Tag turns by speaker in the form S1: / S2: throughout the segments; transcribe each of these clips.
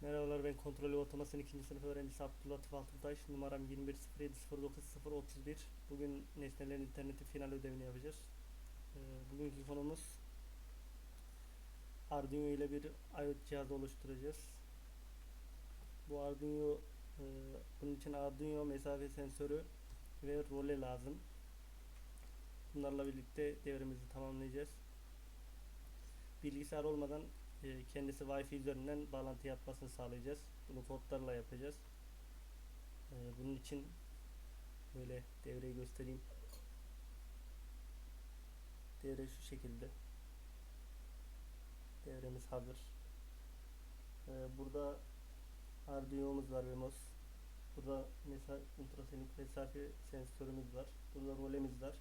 S1: Merhabalar ben kontrol ve otomasyon 2. sınıf öğrencisi Abdülatif Altıntaş. Numaram 21070901. Bugün nesnelerin interneti final ödevini yapacağız. Ee, bugünkü konumuz Arduino ile bir IoT cihazı oluşturacağız. Bu Arduino e, bunun için Arduino mesafe sensörü ve role lazım. Bunlarla birlikte devrimizi tamamlayacağız. Bilgisayar olmadan kendisi Wi-Fi üzerinden bağlantı yapmasını sağlayacağız. Bunu kodlarla yapacağız. E, bunun için böyle devreyi göstereyim. Devre şu şekilde. Devremiz hazır. E, burada Arduino'muz var Vemos. Burada mesela ultrasonik mesafe sensörümüz var. Burada rolemiz var.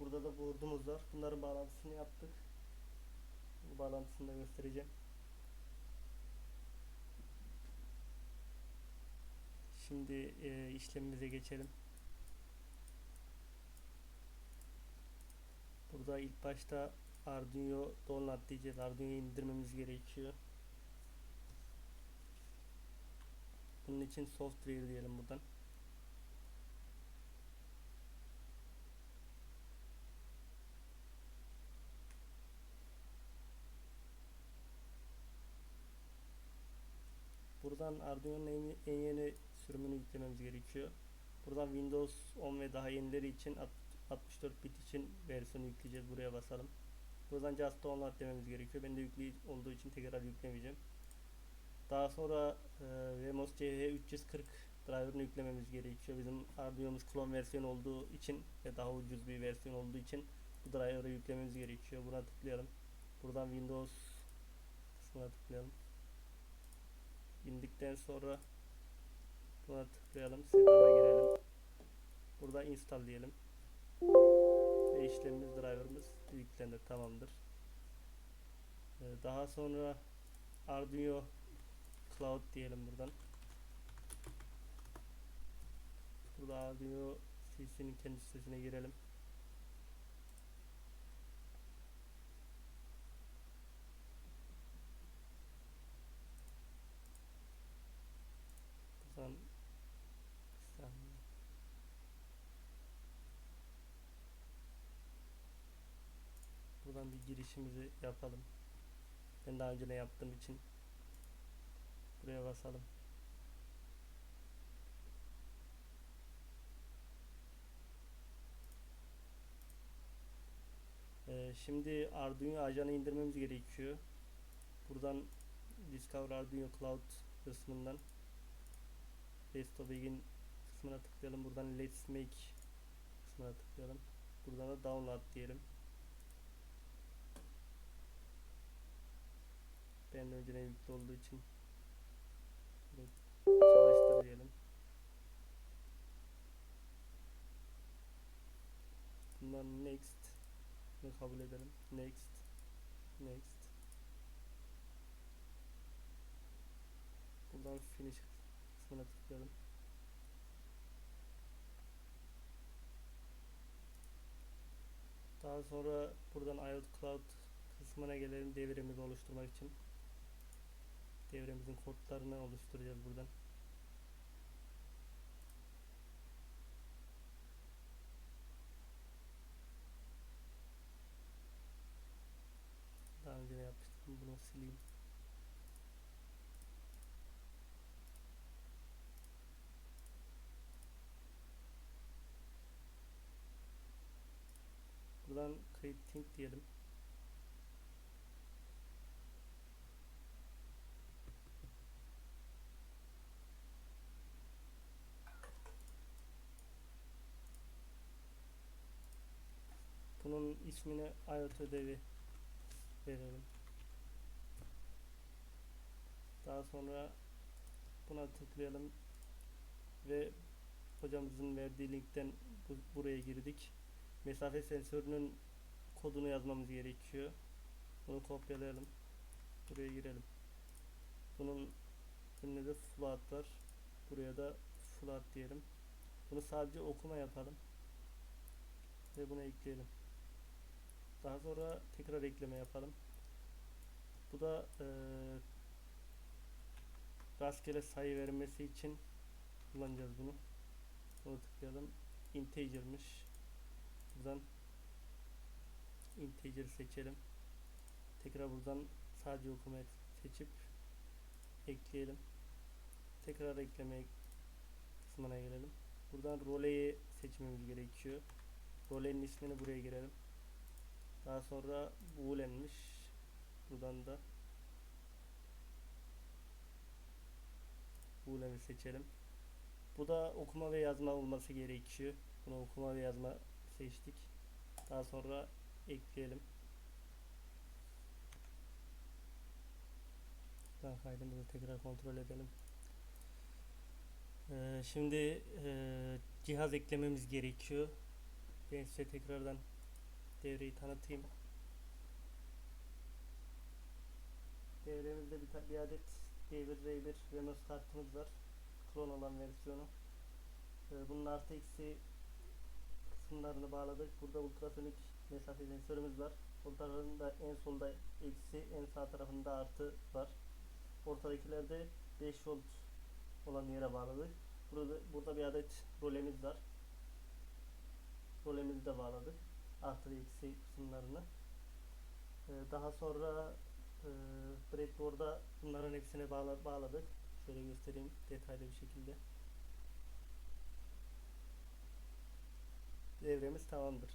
S1: Burada da board'umuz var. Bunların bağlantısını yaptık. Bağlantısını da göstereceğim. Şimdi e, işlemimize geçelim. Burada ilk başta Arduino download diyeceğiz. Arduino'yu indirmemiz gerekiyor. Bunun için software diyelim buradan. Buradan Arduino'nun en, en yeni sürümünü yüklememiz gerekiyor. Buradan Windows 10 ve daha yenileri için alt- 64 bit için versiyonu yükleyeceğiz. Buraya basalım. Buradan Just Download dememiz gerekiyor. Ben de yüklü olduğu için tekrar yüklemeyeceğim. Daha sonra e, Vemos CH340 driver'ını yüklememiz gerekiyor. Bizim Arduino'muz klon versiyon olduğu için ve daha ucuz bir versiyon olduğu için bu driver'ı yüklememiz gerekiyor. Buna tıklayalım. Buradan Windows kısmına tıklayalım. İndikten sonra buna tıklayalım. Setup'a girelim. Burada install diyelim. Ve işlemimiz driver'ımız yüklendi. Tamamdır. Ee, Daha sonra Arduino Cloud diyelim buradan. Burada Arduino CC'nin kendi sitesine girelim. Buradan bir saniye. Buradan bir girişimizi yapalım. Ben daha önce ne yaptığım için buraya basalım. Ee, şimdi Arduino ajanı indirmemiz gerekiyor. Buradan Discover Arduino Cloud kısmından to Begin kısmına tıklayalım. Buradan Let's Make kısmına tıklayalım. Buradan da Download diyelim. Ben de önceden yüklü olduğu için çalıştır diyelim. Bundan next bunu kabul edelim. Next. Next. Buradan finish kısmına tıklayalım. Daha sonra buradan IoT Cloud kısmına gelelim devremizi oluşturmak için. Devremizin kodlarını oluşturacağız buradan. Daha önce ne yapmıştım bunu sileyim. Buradan creating diyelim. Bunun ismini IoT ödevi verelim. Daha sonra buna tıklayalım ve hocamızın verdiği linkten bu- buraya girdik. Mesafe sensörünün kodunu yazmamız gerekiyor. Bunu kopyalayalım. Buraya girelim. Bunun önüne de float var. Buraya da float diyelim. Bunu sadece okuma yapalım. Ve buna ekleyelim. Daha sonra tekrar ekleme yapalım. Bu da eee rastgele sayı vermesi için kullanacağız bunu. Bunu tıklayalım. Integer'mış. Buradan integer seçelim. Tekrar buradan sadece okumayı seçip ekleyelim. Tekrar ekleme kısmına gelelim. Buradan roleyi seçmemiz gerekiyor. Rolenin ismini buraya girelim. Daha sonra boolean'miş. Buradan da boolean'i seçelim. Bu da okuma ve yazma olması gerekiyor. Bunu okuma ve yazma seçtik. Daha sonra ekleyelim. Daha kaydımızı tekrar kontrol edelim. Ee, şimdi e, cihaz eklememiz gerekiyor. Ben size tekrardan devreyi tanıtayım. Devremizde bir, bir adet D1 R1 Renos kartımız var. Klon olan versiyonu. Ee, bunun artı eksi kısımlarını bağladık. Burada ultrasonik mesafe sensörümüz var. Sol tarafında en solda eksi, en sağ tarafında artı var. Ortadakilerde 5 volt olan yere bağladık. Burada burada bir adet rolemiz var. Rolemizi de bağladık. Artı eksi kısımlarını. Ee, daha sonra e, breadboard'a bunların hepsini bağla, bağladık. Şöyle göstereyim detaylı bir şekilde. Devremiz tamamdır.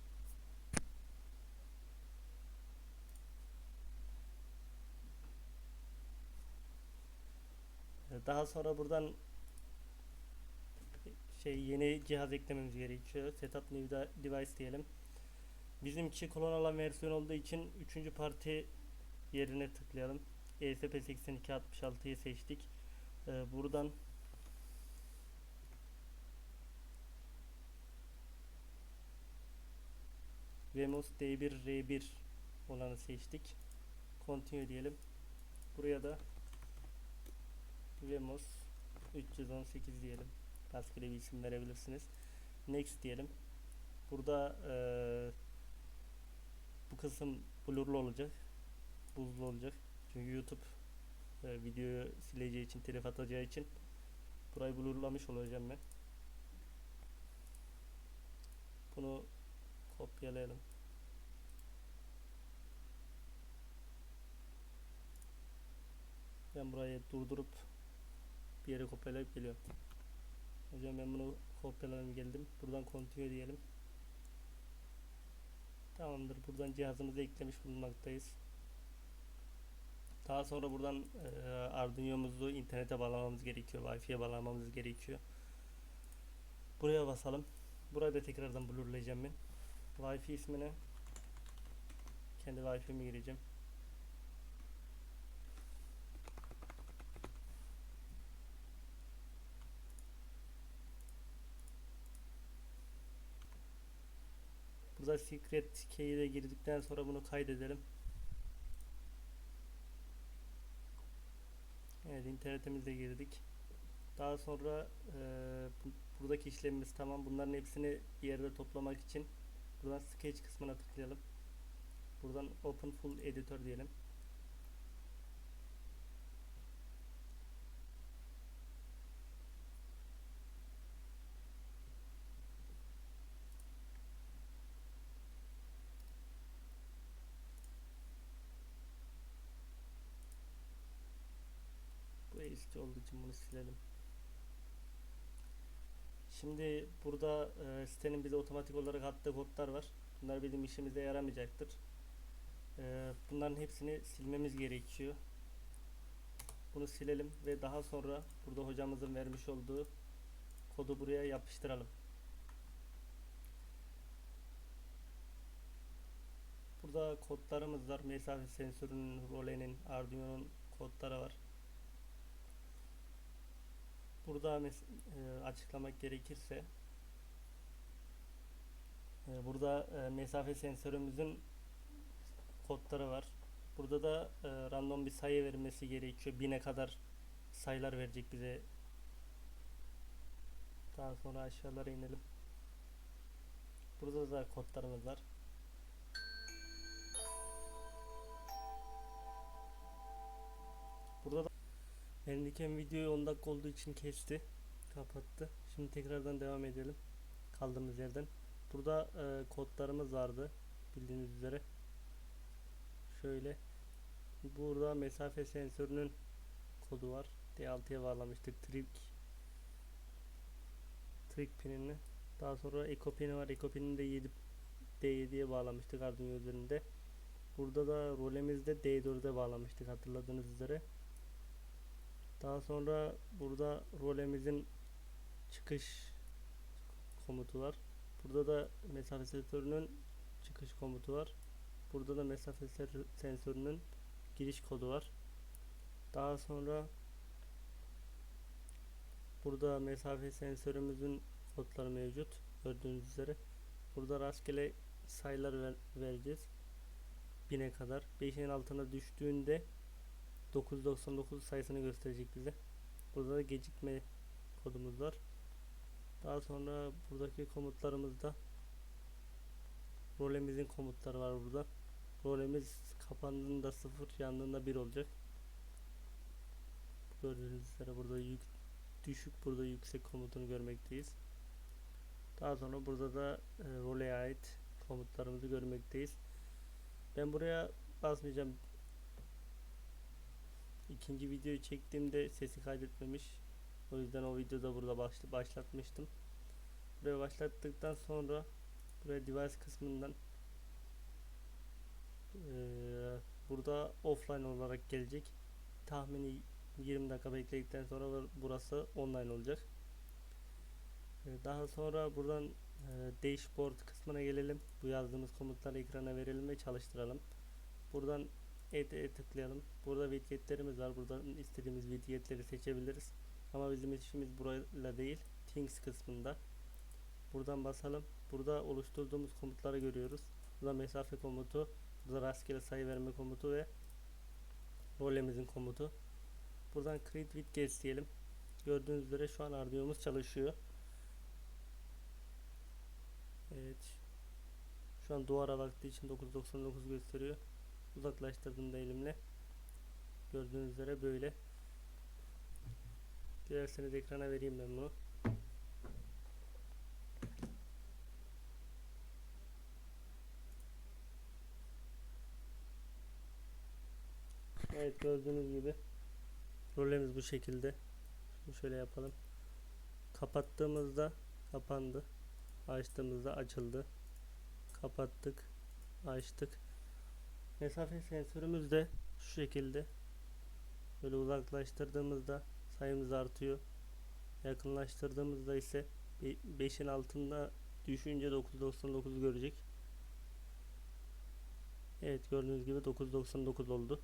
S1: Ee, Daha sonra buradan şey yeni cihaz eklememiz gerekiyor. Setup new de- device diyelim. Bizimki klon alan versiyon olduğu için 3. parti yerine tıklayalım. E ESP8266'yı seçtik. Ee, buradan Vemos D1 R1 olanı seçtik. Continue diyelim. Buraya da Vemos 318 diyelim. Rastgele bir isim verebilirsiniz. Next diyelim. Burada eee, bu kısım blurlu olacak. Buzlu olacak. Çünkü YouTube e, videoyu sileceği için, telif atacağı için burayı blurlamış olacağım ben. Bunu kopyalayalım. Ben burayı durdurup bir yere kopyalayıp geliyorum. Hocam ben bunu kopyaladım geldim. Buradan continue diyelim. Tamamdır. Buradan cihazımızı eklemiş bulunmaktayız. Daha sonra buradan e, Arduino'muzu internete bağlamamız gerekiyor. Wi-Fi'ye bağlamamız gerekiyor. Buraya basalım. Burayı da tekrardan blurlayacağım ben. Wi-Fi ismine kendi Wi-Fi'mi gireceğim. Burada secret key'i de girdikten sonra bunu kaydedelim. Evet internetimize girdik. Daha sonra e, bu- buradaki işlemimiz tamam. Bunların hepsini bir yerde toplamak için buradan sketch kısmına tıklayalım. Buradan open full editor diyelim. Bu eski olduğu için bunu silelim. Şimdi burada e, sitenin bize otomatik olarak attığı kodlar var. Bunlar bizim işimize yaramayacaktır. E, bunların hepsini silmemiz gerekiyor. Bunu silelim ve daha sonra burada hocamızın vermiş olduğu kodu buraya yapıştıralım. Burada kodlarımız var. Mesafe sensörünün, rolenin, Arduino'nun kodları var. Burada e, açıklamak gerekirse e, burada e, mesafe sensörümüzün kodları var. Burada da e, random bir sayı vermesi gerekiyor. Bine kadar sayılar verecek bize. Daha sonra aşağılara inelim. Burada da kodlarımız var. Burada da Benimdeki videoyu 10 dakika olduğu için kesti. Kapattı. Şimdi tekrardan devam edelim. Kaldığımız yerden. Burada e, kodlarımız vardı. Bildiğiniz üzere. Şöyle. Burada mesafe sensörünün kodu var. D6'ya bağlamıştık. Trick Trick pinini. Daha sonra Eco pini var. Eco pinini de 7 D7'ye bağlamıştık Arduino üzerinde. Burada da rolemizde D4'e bağlamıştık hatırladığınız üzere. Daha sonra burada rolemizin çıkış komutu var. Burada da mesafe sensörünün çıkış komutu var. Burada da mesafe sensörünün giriş kodu var. Daha sonra burada mesafe sensörümüzün kodları mevcut. Gördüğünüz üzere. Burada rastgele sayılar ver- vereceğiz. 1000'e kadar. 5'in altına düştüğünde 999 sayısını gösterecek bize. Burada da gecikme kodumuz var. Daha sonra buradaki komutlarımızda rolemizin komutları var burada. Rolemiz kapandığında 0, yandığında 1 olacak. Gördüğünüz üzere burada yük, düşük, burada yüksek komutunu görmekteyiz. Daha sonra burada da e, role ait komutlarımızı görmekteyiz. Ben buraya basmayacağım. İkinci videoyu çektiğimde sesi kaydetmemiş. O yüzden o videoda burada başla, başlatmıştım. Buraya başlattıktan sonra buraya device kısmından eee, burada offline olarak gelecek. Tahmini 20 dakika bekledikten sonra bur- burası online olacak. Eee, Daha sonra buradan eee, dashboard kısmına gelelim. Bu yazdığımız komutları ekrana verelim ve çalıştıralım. Buradan Ed'e tıklayalım. Burada widgetlerimiz var. Buradan istediğimiz widgetleri seçebiliriz. Ama bizim işimiz burayla değil. Things kısmında. Buradan basalım. Burada oluşturduğumuz komutları görüyoruz. Burada mesafe komutu, burada rastgele sayı verme komutu ve rolemizin komutu. Buradan create widgets diyelim. Gördüğünüz üzere şu an Arduino'muz çalışıyor. Evet. Şu an duvara baktığı için 999 gösteriyor. Uzaklaştırdığımda elimle. Gördüğünüz üzere böyle. Dilerseniz ekrana vereyim ben bunu. Evet gördüğünüz gibi rolemiz bu şekilde. Şimdi şöyle yapalım. Kapattığımızda kapandı. Açtığımızda açıldı. Kapattık. Açtık. Mesafe sensörümüz de şu şekilde. Böyle uzaklaştırdığımızda sayımız artıyor. Yakınlaştırdığımızda ise 5'in altında düşünce 999 görecek. Evet gördüğünüz gibi 999 oldu.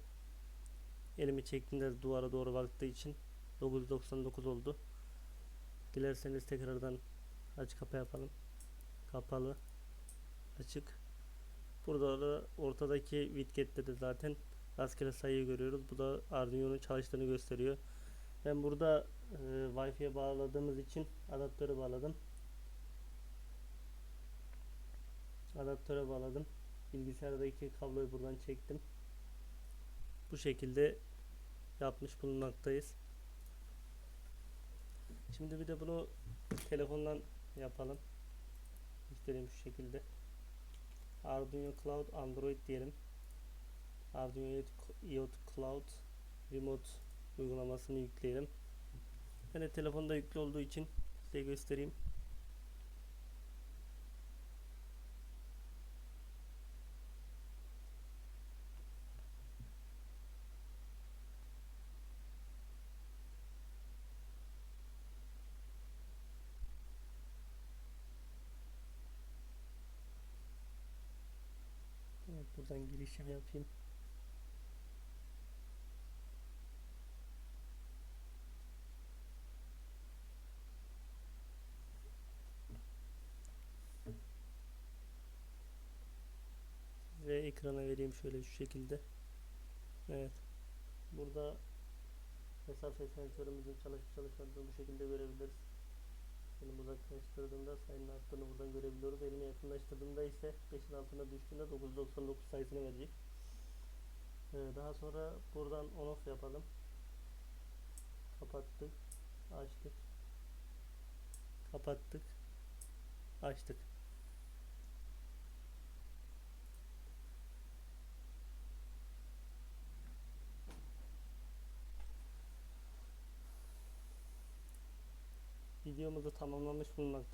S1: Elimi çektiğimde duvara doğru baktığı için 999 oldu. Dilerseniz tekrardan aç kapa yapalım. Kapalı. Açık. Burada da ortadaki widget'te de zaten rastgele sayıyı görüyoruz. Bu da Arduino'nun çalıştığını gösteriyor. Ben burada e, Wi-Fi'ye bağladığımız için adaptöre bağladım. Adaptöre bağladım. Bilgisayardaki kabloyu buradan çektim. Bu şekilde yapmış bulunmaktayız. Şimdi bir de bunu telefondan yapalım. Göstereyim şu şekilde. Arduino Cloud Android diyelim. Arduino IoT Cloud Remote uygulamasını yükleyelim. De telefonda yüklü olduğu için size göstereyim. Evet, buradan girişimi yapayım. Ve ekrana vereyim şöyle şu şekilde. Evet. Burada mesafe sensörümüzün çalışıp çalışmadığını bu şekilde görebiliriz. Benim uzaklaştırdığımda sayının arttığını buradan görebiliyoruz. Elimi yakınlaştırdığımda ise 5'in altına düştüğünde 999 sayısını verecek. Ee, daha sonra buradan on off yapalım. Kapattık. Açtık. Kapattık. Açtık. Videomuzu tamamlamış bulunmaktayız.